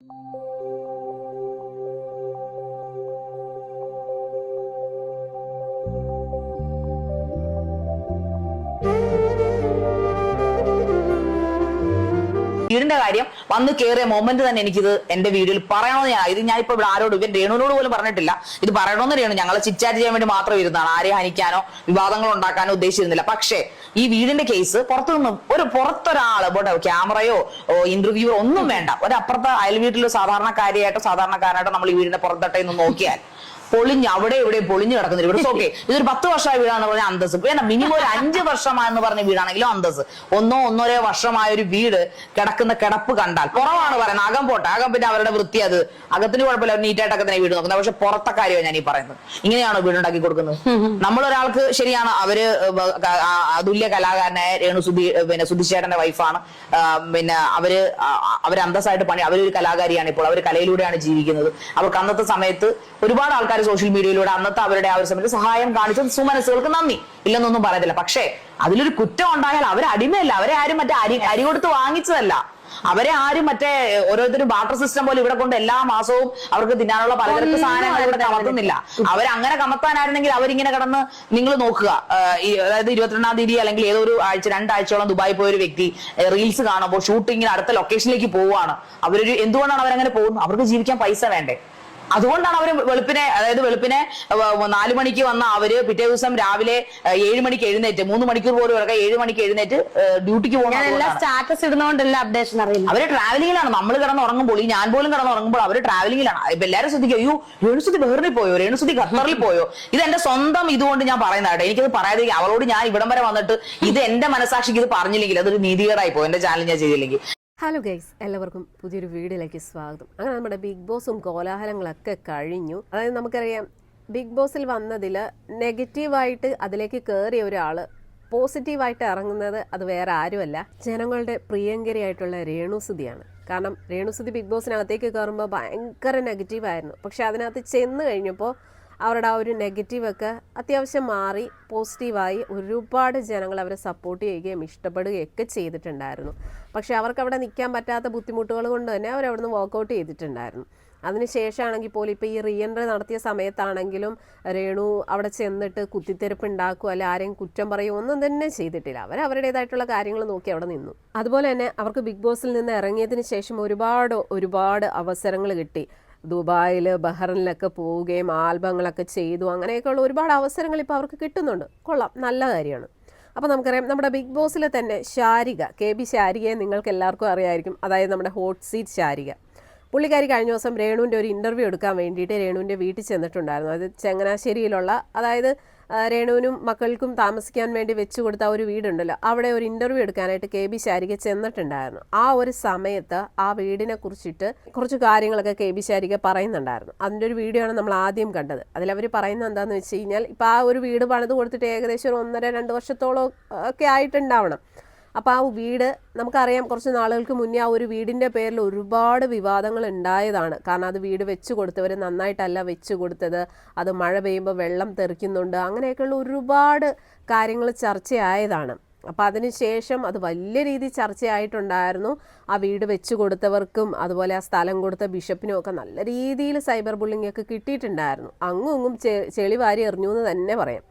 Música വീടിന്റെ കാര്യം വന്ന് കയറിയ മൊമെന്റ് തന്നെ എനിക്കിത് എന്റെ വീഡിയോയിൽ പറയണമെന്ന് ഞാൻ ഇത് ഞാൻ ഇപ്പൊ ഇവിടെ ആരോട് ഇവൻ രേണുവിനോട് പോലും പറഞ്ഞിട്ടില്ല. ഇത് പറയണമെന്ന് രേണു. ഞങ്ങളെ ചിറ്റാറ്റ് ചെയ്യാൻ വേണ്ടി മാത്രം ഇരുന്നതാണ് ആരെയും ഹനിക്കാനോ വിവാദങ്ങൾ ഉണ്ടാക്കാനോ ഉദ്ദേശിച്ചിരുന്നില്ല. പക്ഷേ ഈ വീടിന്റെ കേസ് പുറത്തുനിന്നും ഒരു പുറത്തൊരാൾ ഇവിടെ ക്യാമറയോ ഇന്റർവ്യൂയോ ഒന്നും വേണ്ട. ഒരു അപ്പുറത്തെ അയൽ വീട്ടിൽ സാധാരണക്കാരിയായിട്ടോ സാധാരണക്കാരായിട്ടോ നമ്മൾ ഈ വീടിന്റെ പുറത്തട്ടെ നോക്കിയാൽ പൊളിഞ്ഞ് അവിടെ ഇവിടെ പൊളിഞ്ഞു കിടക്കുന്ന വീട്. ഓക്കെ ഇതൊരു പത്ത് വർഷമായ വീടാണ് പറഞ്ഞ അന്തസ് വേണ്ട മിനിമം ഒരു അഞ്ച് വർഷമായെന്ന് പറഞ്ഞ വീടാണെങ്കിലും അന്തസ് ഒന്നോ ഒന്നോരോ വർഷമായ ഒരു വീട് കിടക്കുന്ന കിടപ്പ് കണ്ടാൽ കുറവാണ് പറയുന്നത്. അകം പോട്ടെ. അകം പിന്നെ അവരുടെ വൃത്തി അത്. അകത്തിന് കുഴപ്പമില്ല. നീറ്റായിട്ടൊക്കെ തന്നെ വീട് നോക്കുന്നത്. പക്ഷെ പുറത്തെ കാര്യമാണ് ഞാൻ ഈ പറയുന്നത്. ഇങ്ങനെയാണോ വീടുണ്ടാക്കി കൊടുക്കുന്നത്? നമ്മളൊരാൾക്ക് ശരിയാണ്. അവർ അതുല്യ കലാകാരനായ രേണു സുധി പിന്നെ സുധിശേഖരന്റെ വൈഫാണ് പിന്നെ അവർ അവർ അന്തസ്സായിട്ട് പണി അവരൊരു കലാകാരിയാണ് ഇപ്പോൾ. അവർ കലയിലൂടെയാണ് ജീവിക്കുന്നത്. അവർക്ക് അന്നത്തെ സമയത്ത് ഒരുപാട് ആൾക്കാർ സോഷ്യൽ മീഡിയയിലൂടെ അന്നത്തെ അവരുടെ ആ ഒരു സമയത്ത് സഹായം കാണിച്ച സുമനസ്സുകൾക്ക് നന്ദി. ഇല്ലെന്നൊന്നും പറയത്തില്ല. പക്ഷേ അതിലൊരു കുറ്റം ഉണ്ടായാൽ അവർ അടിമയല്ല. അവരെ ആരും മറ്റേ അരി അരി കൊടുത്ത് വാങ്ങിച്ചതല്ല. അവരെ ആരും മറ്റേ ഓരോരുത്തരും ബാട്ടർ സിസ്റ്റം പോലെ ഇവിടെ കൊണ്ട് എല്ലാ മാസവും അവർക്ക് തിന്നാനുള്ള പലചരക്ക് സാധനങ്ങൾ ഇവിടെ കമത്തുന്നില്ല അവരങ്ങനെ കമത്താനായിരുന്നെങ്കിൽ അവരിങ്ങനെ കിടന്ന് നിങ്ങൾ നോക്കുക. അതായത് ഇരുപത്തിരണ്ടാം തീയതി അല്ലെങ്കിൽ ഏതോ ഒരു ആഴ്ച രണ്ടാഴ്ചയോളം ദുബായി പോയ ഒരു വ്യക്തി റീൽസ് കാണുമ്പോൾ ഷൂട്ടിങ്ങിന് അടുത്ത ലൊക്കേഷനിലേക്ക് പോവുകയാണ്. അവരൊരു എന്തുകൊണ്ടാണ് അവരങ്ങനെ പോകുന്നത്? അവർക്ക് ജീവിക്കാൻ പൈസ വേണ്ടേ? അതുകൊണ്ടാണ് അവർ വെളുപ്പിനെ അതായത് വെളുപ്പിനെ നാലു മണിക്ക് വന്ന അവർ പിറ്റേ ദിവസം രാവിലെ ഏഴ് മണിക്ക് എഴുന്നേറ്റ് മൂന്ന് മണിക്കൂർ പോലും ഇറക്കുക ഏഴ് മണിക്ക് എഴുന്നേറ്റ് ഡ്യൂട്ടിക്ക് പോകുന്ന എല്ലാ സ്റ്റാറ്റസ് ഇടുന്നോണ്ടല്ല അപ്ഡേഷൻ അറിയില്ല അവർ ട്രാവലിംഗിലാണ്. നമ്മൾ കിടന്ന് ഉറങ്ങുമ്പോൾ ഈ ഞാൻ പോലും കിടന്ന് ഉറങ്ങുമ്പോൾ അവർ ട്രാവലിംഗിലാണ്. ഇപ്പൊ എല്ലാരും ശ്രദ്ധിക്കും അയ്യോ രേണുസുതി ബഹറിൽ പോയോ? രേണുസുതി ഖത്തറിൽ പോയോ? ഇത് എന്റെ സ്വന്തം ഇതുകൊണ്ട് ഞാൻ പറയുന്നതാട്ടെ എനിക്കത് പറയാതെ അവളോട് ഞാൻ ഇവിടം വരെ വന്നിട്ട് ഇത് എന്റെ മനസാക്ഷിക്ക് ഇത് പറഞ്ഞില്ലെങ്കിൽ അതൊരു നീതികേടായി പോയി. എന്റെ ചാനൽ ഞാൻ ചെയ്തില്ലെങ്കിൽ. ഹലോ ഗൈസ് എല്ലാവർക്കും പുതിയൊരു വീഡിയോയിലേക്ക് സ്വാഗതം. അങ്ങനെ നമ്മുടെ ബിഗ് ബോസും കോലാഹലങ്ങളൊക്കെ കഴിഞ്ഞു. അതായത് നമുക്കറിയാം ബിഗ് ബോസിൽ വന്നതിൽ നെഗറ്റീവായിട്ട് അതിലേക്ക് കയറിയ ഒരാൾ പോസിറ്റീവായിട്ട് ഇറങ്ങുന്നത് അത് വേറെ ആരുമല്ല ജനങ്ങളുടെ പ്രിയങ്കരിയായിട്ടുള്ള രേണുസുതിയാണ്. കാരണം രേണുസുതി ബിഗ് ബോസിനകത്തേക്ക് കയറുമ്പോൾ ഭയങ്കര നെഗറ്റീവായിരുന്നു പക്ഷെ അതിനകത്ത് ചെന്ന് കഴിഞ്ഞപ്പോൾ അവരുടെ ആ ഒരു നെഗറ്റീവൊക്കെ അത്യാവശ്യം മാറി പോസിറ്റീവായി ഒരുപാട് ജനങ്ങൾ അവരെ സപ്പോർട്ട് ചെയ്യുകയും ഇഷ്ടപ്പെടുകയൊക്കെ ചെയ്തിട്ടുണ്ടായിരുന്നു. പക്ഷെ അവർക്ക് അവിടെ നിൽക്കാൻ പറ്റാത്ത ബുദ്ധിമുട്ടുകൾ കൊണ്ട് തന്നെ അവർ അവിടുന്ന് വർക്കൗട്ട് ചെയ്തിട്ടുണ്ടായിരുന്നു. അതിനുശേഷമാണെങ്കിൽ പോലും ഇപ്പോൾ ഈ റീഎൻട്രി നടത്തിയ സമയത്താണെങ്കിലും രേണു അവിടെ ചെന്നിട്ട് കുത്തിത്തെരപ്പ് ഉണ്ടാക്കുക അല്ലെ ആരെയും കുറ്റം പറയുക ഒന്നും തന്നെ ചെയ്തിട്ടില്ല. അവർ അവരുടേതായിട്ടുള്ള കാര്യങ്ങൾ നോക്കി അവിടെ നിന്നു. അതുപോലെ തന്നെ അവർക്ക് ബിഗ് ബോസിൽ നിന്ന് ഇറങ്ങിയതിന് ശേഷം ഒരുപാട് ഒരുപാട് അവസരങ്ങൾ കിട്ടി. ദുബായിൽ ബഹ്റിനിലൊക്കെ പോവുകയും ആൽബങ്ങളൊക്കെ ചെയ്തു. അങ്ങനെയൊക്കെയുള്ള ഒരുപാട് അവസരങ്ങൾ ഇപ്പോൾ അവർക്ക് കിട്ടുന്നുണ്ട്. കൊള്ളാം. നല്ല കാര്യമാണ്. അപ്പോൾ നമുക്കറിയാം നമ്മുടെ ബിഗ് ബോസിലെ തന്നെ ശാരിക കെ ബി ശാരികയെ നിങ്ങൾക്ക് എല്ലാവർക്കും അറിയായിരിക്കും. അതായത് നമ്മുടെ ഹോട്ട് സീറ്റ് ശാരിക. പുള്ളിക്കാരി കഴിഞ്ഞ ദിവസം രേണുവിന്റെ ഒരു ഇന്റർവ്യൂ എടുക്കാൻ വേണ്ടിയിട്ട് രേണുവിന്റെ വീട്ടിൽ ചെന്നിട്ടുണ്ടായിരുന്നു. അത് ചങ്ങനാശ്ശേരിയിലുള്ള അതായത് രേണുവിനും മക്കൾക്കും താമസിക്കാൻ വേണ്ടി വെച്ചു കൊടുത്ത ഒരു വീടുണ്ടല്ലോ അവിടെ ഒരു ഇന്റർവ്യൂ എടുക്കാനായിട്ട് കെ ബി ശാരിക ചെന്നിട്ടുണ്ടായിരുന്നു. ആ ഒരു സമയത്ത് ആ വീടിനെ കുറിച്ചിട്ട് കുറച്ച് കാര്യങ്ങളൊക്കെ കെ ബി ശാരിക പറയുന്നുണ്ടായിരുന്നു. അതിന്റെ ഒരു വീഡിയോ ആണ് നമ്മൾ ആദ്യം കണ്ടത്. അതിലവർ പറയുന്നത് എന്താണെന്ന് വെച്ച് കഴിഞ്ഞാൽ ഇപ്പോൾ ആ ഒരു വീട് പണിത് കൊടുത്തിട്ട് ഏകദേശം ഒരു ഒന്നര രണ്ട് വർഷത്തോളം ഒക്കെ ആയിട്ടുണ്ടാവണം. അപ്പോൾ ആ വീട് നമുക്കറിയാം കുറച്ച് നാളുകൾക്ക് മുന്നേ ആ ഒരു വീടിന്റെ പേരിൽ ഒരുപാട് വിവാദങ്ങൾ ഉണ്ടായതാണ്. കാരണം അത് വീട് വെച്ച് കൊടുത്തവർ നന്നായിട്ടല്ല വെച്ച് കൊടുത്തത്. അത് മഴ പെയ്യുമ്പോൾ വെള്ളം തെറിക്കുന്നുണ്ട്. അങ്ങനെയൊക്കെയുള്ള ഒരുപാട് കാര്യങ്ങൾ ചർച്ചയായതാണ്. അപ്പം അതിന് ശേഷം അത് വലിയ രീതിയിൽ ചർച്ചയായിട്ടുണ്ടായിരുന്നു. ആ വീട് വെച്ച് കൊടുത്തവർക്കും അതുപോലെ ആ സ്ഥലം കൊടുത്ത ബിഷപ്പിനും ഒക്കെ നല്ല രീതിയിൽ സൈബർ ബുള്ളിംഗ് ഒക്കെ കിട്ടിയിട്ടുണ്ടായിരുന്നു. അങ്ങും ഇങ്ങും ചെളി വാരി എറിഞ്ഞു എന്ന് തന്നെ പറയാം.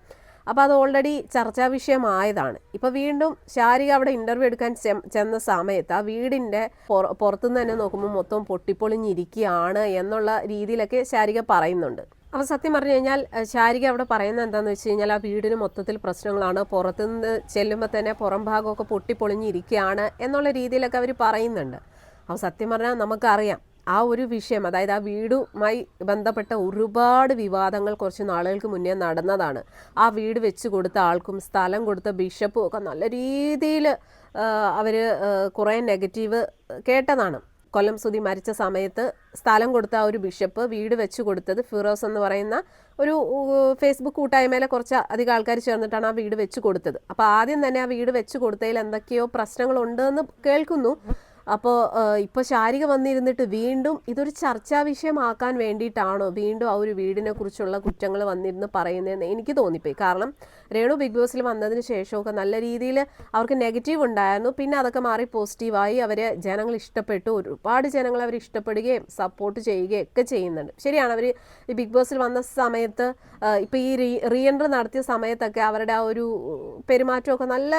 അപ്പോൾ അത് ഓൾറെഡി ചർച്ചാ വിഷയമായതാണ്. ഇപ്പോൾ വീണ്ടും ശാരിക അവിടെ ഇന്റർവ്യൂ എടുക്കാൻ ചെന്ന സമയത്ത് ആ വീടിന്റെ പുറ- പുറത്തുനിന്ന് തന്നെ നോക്കുമ്പോൾ മൊത്തം പൊട്ടിപ്പൊളിഞ്ഞിരിക്കുകയാണ് എന്നുള്ള രീതിയിലൊക്കെ ശാരിക പറയുന്നുണ്ട്. അപ്പോൾ സത്യം പറഞ്ഞു കഴിഞ്ഞാൽ ശാരിക അവിടെ പറയുന്നത് എന്താണെന്ന് വെച്ച് കഴിഞ്ഞാൽ ആ വീടിന് മൊത്തത്തിൽ പ്രശ്നങ്ങളാണ്. പുറത്തുനിന്ന് ചെല്ലുമ്പോൾ തന്നെ പുറം ഭാഗമൊക്കെ പൊട്ടിപ്പൊളിഞ്ഞിരിക്കുകയാണ് എന്നുള്ള രീതിയിലൊക്കെ അവർ പറയുന്നുണ്ട്. അപ്പോൾ സത്യം പറഞ്ഞാൽ നമുക്കറിയാം ആ ഒരു വിഷയം അതായത് ആ വീടുമായി ബന്ധപ്പെട്ട ഒരുപാട് വിവാദങ്ങൾ കുറച്ച് നാളുകൾക്ക് മുന്നേ നടന്നതാണ്. ആ വീട് വെച്ച് കൊടുത്ത ആൾക്കും സ്ഥലം കൊടുത്ത ബിഷപ്പും ഒക്കെ നല്ല രീതിയിൽ അവർ കുറേ നെഗറ്റീവ് കേട്ടതാണ്. കൊല്ലം സുതി മരിച്ച സമയത്ത് സ്ഥലം കൊടുത്ത ആ ഒരു ബിഷപ്പ് വീട് വെച്ച് കൊടുത്തത് ഫിറോസ് എന്ന് പറയുന്ന ഒരു ഫേസ്ബുക്ക് കൂട്ടായ്മയിലെ കുറച്ച് അധികം ആൾക്കാർ ചേർന്നിട്ടാണ് ആ വീട് വെച്ച് കൊടുത്തത്. അപ്പോൾ ആദ്യം തന്നെ ആ വീട് വെച്ച് കൊടുത്തതിൽ എന്തൊക്കെയോ പ്രശ്നങ്ങളുണ്ടെന്ന് കേൾക്കുന്നു. അപ്പോൾ ഇപ്പോൾ ശാരിക വന്നിരുന്നിട്ട് വീണ്ടും ഇതൊരു ചർച്ചാ വിഷയമാക്കാൻ വേണ്ടിയിട്ടാണോ വീണ്ടും ആ ഒരു വീടിനെ കുറിച്ചുള്ള കുറ്റങ്ങൾ വന്നിരുന്ന് പറയുന്നതെന്ന് എനിക്ക് തോന്നിപ്പോയി. കാരണം രേണു ബിഗ് ബോസിൽ വന്നതിന് ശേഷമൊക്കെ നല്ല രീതിയിൽ അവർക്ക് നെഗറ്റീവ് ഉണ്ടായിരുന്നു. പിന്നെ അതൊക്കെ മാറി പോസിറ്റീവായി അവരെ ജനങ്ങൾ ഇഷ്ടപ്പെട്ടു. ഒരുപാട് ജനങ്ങൾ അവർ ഇഷ്ടപ്പെടുകയും സപ്പോർട്ട് ചെയ്യുകയും ഒക്കെ ചെയ്യുന്നുണ്ട്. ശരിയാണ് അവർ ഈ ബിഗ് ബോസിൽ വന്ന സമയത്ത് ഇപ്പോൾ ഈ റീ നടത്തിയ സമയത്തൊക്കെ അവരുടെ ആ ഒരു പെരുമാറ്റമൊക്കെ നല്ല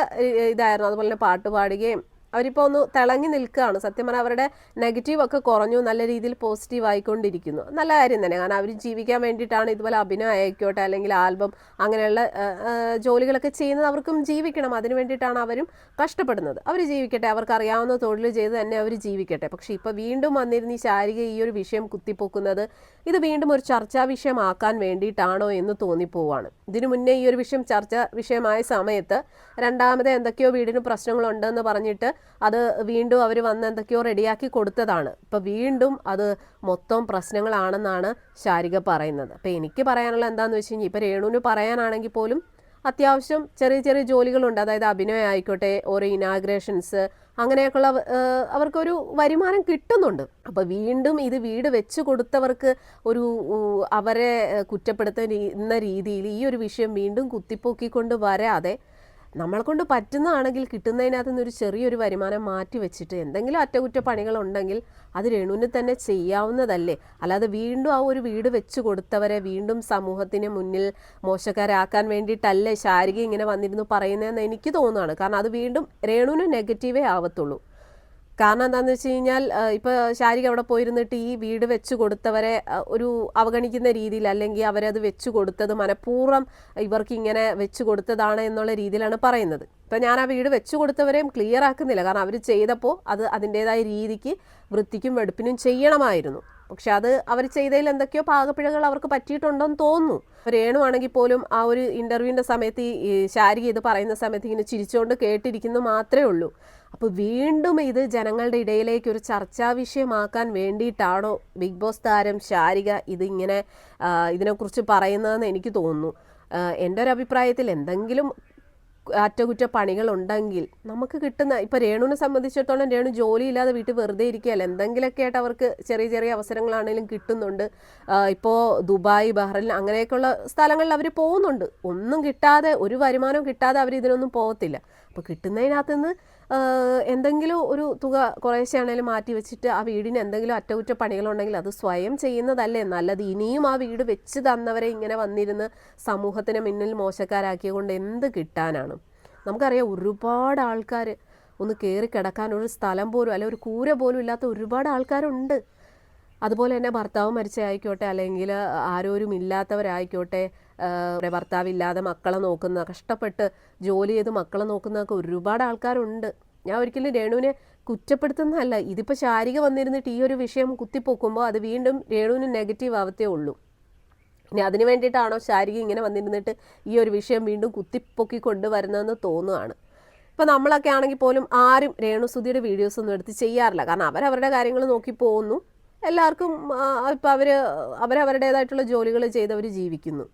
ഇതായിരുന്നു. അതുപോലെ തന്നെ പാട്ട് പാടുകയും അവരിപ്പോൾ ഒന്ന് തിളങ്ങി നിൽക്കുകയാണ്. സത്യം പറഞ്ഞാൽ അവരുടെ നെഗറ്റീവ് ഒക്കെ കുറഞ്ഞു. നല്ല രീതിയിൽ പോസിറ്റീവ് ആയിക്കൊണ്ടിരിക്കുന്നു. നല്ല കാര്യം തന്നെ. കാരണം അവർ ജീവിക്കാൻ വേണ്ടിയിട്ടാണ് ഇതുപോലെ അഭിനയം ആയിക്കോട്ടെ അല്ലെങ്കിൽ ആൽബം അങ്ങനെയുള്ള ജോലികളൊക്കെ ചെയ്യുന്നത് അവർക്കും ജീവിക്കണം. അതിന് വേണ്ടിയിട്ടാണ് അവരും കഷ്ടപ്പെടുന്നത്. അവർ ജീവിക്കട്ടെ. അവർക്ക് അറിയാവുന്ന തൊഴിൽ ചെയ്ത് തന്നെ അവർ ജീവിക്കട്ടെ. പക്ഷേ ഇപ്പോൾ വീണ്ടും വന്നിരുന്ന ഈ ശാരിക ഈ ഒരു വിഷയം കുത്തിപ്പൊക്കുന്നത് ഇത് വീണ്ടും ഒരു ചർച്ചാ വിഷയമാക്കാൻ വേണ്ടിയിട്ടാണോ എന്ന് തോന്നിപ്പോവാണ്. ഇതിനു മുന്നേ ഈ ഒരു വിഷയം ചർച്ചാ വിഷയമായ സമയത്ത് രണ്ടാമത് എന്തൊക്കെയോ വീടിന് പ്രശ്നങ്ങളുണ്ടെന്ന് പറഞ്ഞിട്ട് അത് വീണ്ടും അവർ വന്ന് എന്തൊക്കെയോ റെഡിയാക്കി കൊടുത്തതാണ്. ഇപ്പം വീണ്ടും അത് മൊത്തം പ്രശ്നങ്ങളാണെന്നാണ് ശാരിക പറയുന്നത്. അപ്പം എനിക്ക് പറയാനുള്ള എന്താണെന്ന് വെച്ച് കഴിഞ്ഞാൽ ഇപ്പം രേണുവിന് പറയാനാണെങ്കിൽ പോലും അത്യാവശ്യം ചെറിയ ചെറിയ ജോലികളുണ്ട്. അതായത് അഭിനയം ആയിക്കോട്ടെ ഓരോ ഇനാഗ്രേഷൻസ് അങ്ങനെയൊക്കെയുള്ള അവർക്കൊരു വരുമാനം കിട്ടുന്നുണ്ട്. അപ്പോൾ വീണ്ടും ഇത് വീട് വെച്ച് കൊടുത്തവർക്ക് ഒരു അവരെ കുറ്റപ്പെടുത്തുന്ന രീതിയിൽ ഈ ഒരു വിഷയം വീണ്ടും കുത്തിപ്പൊക്കിക്കൊണ്ട് വരാതെ നമ്മളെ കൊണ്ട് പറ്റുന്നതാണെങ്കിൽ കിട്ടുന്നതിനകത്ത് നിന്ന് ഒരു ചെറിയൊരു വരുമാനം മാറ്റി വെച്ചിട്ട് എന്തെങ്കിലും അറ്റകുറ്റപ്പണികളുണ്ടെങ്കിൽ അത് രേണുവിന് തന്നെ ചെയ്യാവുന്നതല്ലേ. അല്ലാതെ വീണ്ടും ആ ഒരു വീട് വെച്ച് കൊടുത്തവരെ വീണ്ടും സമൂഹത്തിന് മുന്നിൽ മോശക്കാരാക്കാൻ വേണ്ടിയിട്ടല്ലേ ശാരിക ഇങ്ങനെ വന്നിരുന്നു പറയുന്നതെന്ന് എനിക്ക് തോന്നുകയാണ് കാരണം അത് വീണ്ടും രേണുവിന് നെഗറ്റീവേ ആവത്തുള്ളൂ. കാരണം എന്താണെന്ന് വെച്ച് കഴിഞ്ഞാൽ ഇപ്പോൾ ശാരിക അവിടെ പോയിരുന്നിട്ട് ഈ വീട് വെച്ച് കൊടുത്തവരെ ഒരു അവഗണിക്കുന്ന രീതിയിൽ അല്ലെങ്കിൽ അവരത് വെച്ച് കൊടുത്തത് മനഃപൂർവം ഇവർക്ക് ഇങ്ങനെ വെച്ച് കൊടുത്തതാണ് എന്നുള്ള രീതിയിലാണ് പറയുന്നത്. ഇപ്പം ഞാൻ ആ വീട് വെച്ച് കൊടുത്തവരെയും ക്ലിയർ ആക്കുന്നില്ല. കാരണം അവർ ചെയ്തപ്പോൾ അത് അതിന്റേതായ രീതിക്ക് വൃത്തിക്കും വെടുപ്പിനും ചെയ്യണമായിരുന്നു. പക്ഷെ അത് അവർ ചെയ്തതിൽ എന്തൊക്കെയോ പാകപ്പിഴകൾ അവർക്ക് പറ്റിയിട്ടുണ്ടെന്ന് തോന്നുന്നു. രേണു ആണെങ്കിൽ പോലും ആ ഒരു ഇന്റർവ്യൂവിന്റെ സമയത്ത് ഈ ശാരിക ഇത് പറയുന്ന സമയത്ത് ഇങ്ങനെ ചിരിച്ചുകൊണ്ട് കേട്ടിരിക്കുന്നു മാത്രമേ ഉള്ളൂ. അപ്പോൾ വീണ്ടും ഇത് ജനങ്ങളുടെ ഇടയിലേക്ക് ഒരു ചർച്ചാ വിഷയമാക്കാൻ വേണ്ടിയിട്ടാണോ ബിഗ് ബോസ് താരം ശാരിക ഇതിങ്ങനെ ഇതിനെക്കുറിച്ച് പറയുന്നതെന്ന് എനിക്ക് തോന്നുന്നു. എന്റെ ഒരു അഭിപ്രായത്തിൽ എന്തെങ്കിലും അറ്റകുറ്റപ്പണികൾ ഉണ്ടെങ്കിൽ നമുക്ക് കിട്ടുന്ന ഇപ്പോൾ രേണുവിനെ സംബന്ധിച്ചിടത്തോളം രേണു ജോലിയില്ലാതെ വീട്ടിൽ വെറുതെ ഇരിക്കുകയല്ല? എന്തെങ്കിലുമൊക്കെ ആയിട്ട് അവർക്ക് ചെറിയ ചെറിയ അവസരങ്ങളാണെങ്കിലും കിട്ടുന്നുണ്ട്. ഇപ്പോൾ ദുബായ് ബഹ്റൈൻ അങ്ങനെയൊക്കെയുള്ള സ്ഥലങ്ങളിൽ അവർ പോകുന്നുണ്ട്. ഒന്നും കിട്ടാതെ ഒരു വരുമാനവും കിട്ടാതെ അവർ ഇതിനൊന്നും പോകത്തില്ല. അപ്പോൾ കിട്ടുന്നതിനകത്ത് നിന്ന് എന്തെങ്കിലും ഒരു തുക കുറേശ്ശെ മാറ്റി വെച്ചിട്ട് ആ വീടിന് എന്തെങ്കിലും അറ്റകുറ്റപ്പണികളുണ്ടെങ്കിൽ അത് സ്വയം ചെയ്യുന്നതല്ലേ? നല്ലത് ഇനിയും ആ വീട് വെച്ച് തന്നവരെ ഇങ്ങനെ വന്നിരുന്ന് സമൂഹത്തിന് മുന്നിൽ മോശക്കാരാക്കിയ കൊണ്ട് എന്ത് കിട്ടാനാണ്? നമുക്കറിയാം ഒരുപാട് ആൾക്കാർ ഒന്ന് കയറി കിടക്കാൻ ഒരു സ്ഥലം പോലും അല്ലെ ഒരു കൂര പോലും ഇല്ലാത്ത ഒരുപാട് ആൾക്കാരുണ്ട്. അതുപോലെ തന്നെ ഭർത്താവ് മരിച്ചതായിക്കോട്ടെ അല്ലെങ്കിൽ ആരോരും ഇല്ലാത്തവരായിക്കോട്ടെ ഭർത്താവ് ഭർത്താവില്ലാതെ മക്കളെ നോക്കുന്ന കഷ്ടപ്പെട്ട് ജോലി ചെയ്ത് മക്കളെ നോക്കുന്നതൊക്കെ ഒരുപാട് ആൾക്കാരുണ്ട്. ഞാൻ ഒരിക്കലും രേണുവിനെ കുറ്റപ്പെടുത്തുന്നതല്ല. ഇതിപ്പോൾ ശാരിക വന്നിരുന്നിട്ട് ഈ ഒരു വിഷയം കുത്തിപ്പൊക്കുമ്പോൾ അത് വീണ്ടും രേണുവിന് നെഗറ്റീവ് ആവത്തേ ഉള്ളൂ. ഇനി അതിന് വേണ്ടിയിട്ടാണോ ശാരിക ഇങ്ങനെ വന്നിരുന്നിട്ട് ഈ ഒരു വിഷയം വീണ്ടും കുത്തിപ്പൊക്കി കൊണ്ടുവരുന്നതെന്ന് തോന്നുകയാണ് ഇപ്പം നമ്മളൊക്കെ ആണെങ്കിൽ പോലും ആരും രേണുസുതിയുടെ വീഡിയോസ് ഒന്നും എടുത്ത് ചെയ്യാറില്ല. കാരണം അവരവരുടെ കാര്യങ്ങൾ നോക്കി പോകുന്നു. എല്ലാവർക്കും ഇപ്പോൾ അവർ അവരവരുടേതായിട്ടുള്ള ജോലികൾ ചെയ്തവർ ജീവിക്കുന്നു.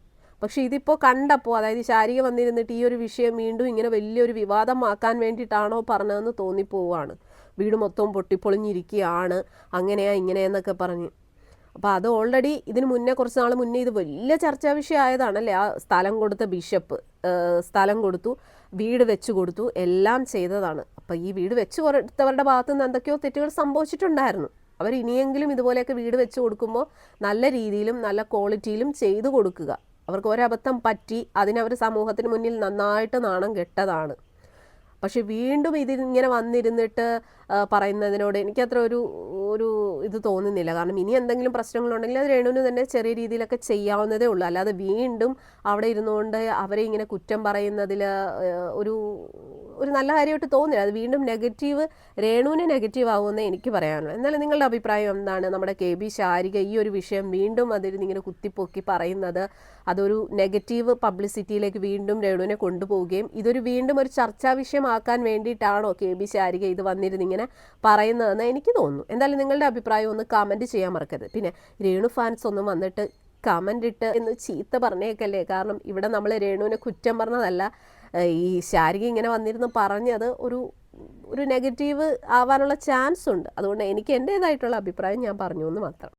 പക്ഷെ ഇതിപ്പോൾ കണ്ടപ്പോൾ അതായത് ശാരിക വന്നിരുന്നിട്ട് ഈ ഒരു വിഷയം വീണ്ടും ഇങ്ങനെ വലിയൊരു വിവാദമാക്കാൻ വേണ്ടിയിട്ടാണോ പറഞ്ഞതെന്ന് തോന്നിപ്പോവാണ്. വീട് മൊത്തം പൊട്ടിപ്പൊളിഞ്ഞിരിക്കുകയാണ് അങ്ങനെയാ ഇങ്ങനെയെന്നൊക്കെ പറഞ്ഞ്. അപ്പോൾ അത് ഓൾറെഡി ഇതിന് മുന്നേ കുറച്ച് നാൾ മുന്നേ ഇത് വലിയ ചർച്ചാ വിഷയമായതാണല്ലേ? ആ സ്ഥലം കൊടുത്ത ബിഷപ്പ് സ്ഥലം കൊടുത്തു വീട് വെച്ച് കൊടുത്തു എല്ലാം ചെയ്തതാണ്. അപ്പോൾ ഈ വീട് വെച്ച് കൊടുത്തവരുടെ ഭാഗത്തുനിന്ന് എന്തൊക്കെയോ തെറ്റുകൾ സംഭവിച്ചിട്ടുണ്ടായിരുന്നു. അവർ ഇനിയെങ്കിലും ഇതുപോലെയൊക്കെ വീട് വെച്ച് കൊടുക്കുമ്പോൾ നല്ല രീതിയിലും നല്ല ക്വാളിറ്റിയിലും ചെയ്തു കൊടുക്കുക. അവർക്ക് ഒരബദ്ധം പറ്റി അതിനവർ സമൂഹത്തിന് മുന്നിൽ നന്നായിട്ട് നാണം കെട്ടതാണ്. പക്ഷെ വീണ്ടും ഇതിങ്ങനെ വന്നിരുന്നിട്ട് പറയുന്നതിനോട് എനിക്കത്ര ഒരു ഇത് തോന്നുന്നില്ല. കാരണം ഇനി എന്തെങ്കിലും പ്രശ്നങ്ങളുണ്ടെങ്കിൽ അത് രേണുവിന് തന്നെ ചെറിയ രീതിയിലൊക്കെ ചെയ്യാവുന്നതേ ഉള്ളൂ. അല്ലാതെ വീണ്ടും അവിടെ ഇരുന്നുകൊണ്ട് അവരെ ഇങ്ങനെ കുറ്റം പറയുന്നതിൽ ഒരു ഒരു നല്ല കാര്യമായിട്ട് തോന്നില്ല. അത് വീണ്ടും നെഗറ്റീവ് രേണുവിന് നെഗറ്റീവ് ആകുമെന്ന് എനിക്ക് പറയാനുള്ളൂ. എന്നാലും നിങ്ങളുടെ അഭിപ്രായം എന്താണ്? നമ്മുടെ കെ ബി ശാരിക ഈ ഒരു വിഷയം വീണ്ടും അതിൽ ഇങ്ങനെ കുത്തിപ്പൊക്കി പറയുന്നത് അതൊരു നെഗറ്റീവ് പബ്ലിസിറ്റിയിലേക്ക് വീണ്ടും രേണുവിനെ കൊണ്ടുപോവുകയും ഇതൊരു വീണ്ടും ഒരു ചർച്ചാ വിഷയമാക്കാൻ വേണ്ടിയിട്ടാണോ കെ ബി ശാരിക ഇത് വന്നിരുന്ന് ഇങ്ങനെ പറയുന്നതെന്ന് എനിക്ക് തോന്നുന്നു. എന്തായാലും നിങ്ങളുടെ അഭിപ്രായം ഒന്ന് കമന്റ് ചെയ്യാൻ മറക്കരുത്. പിന്നെ രേണു ഫാൻസ് ഒന്നും വന്നിട്ട് കമന്റ് ഇട്ട് എന്ന് ചീത്ത പറഞ്ഞേക്കല്ലേ? കാരണം ഇവിടെ നമ്മൾ രേണുവിനെ കുറ്റം പറഞ്ഞതല്ല. ഈ ശാരിക ഇങ്ങനെ വന്നിരുന്ന് പറഞ്ഞത് ഒരു ഒരു നെഗറ്റീവ് ആവാനുള്ള ചാൻസ് ഉണ്ട്. അതുകൊണ്ട് എനിക്ക് എന്റേതായിട്ടുള്ള അഭിപ്രായം ഞാൻ പറഞ്ഞു എന്ന് മാത്രം.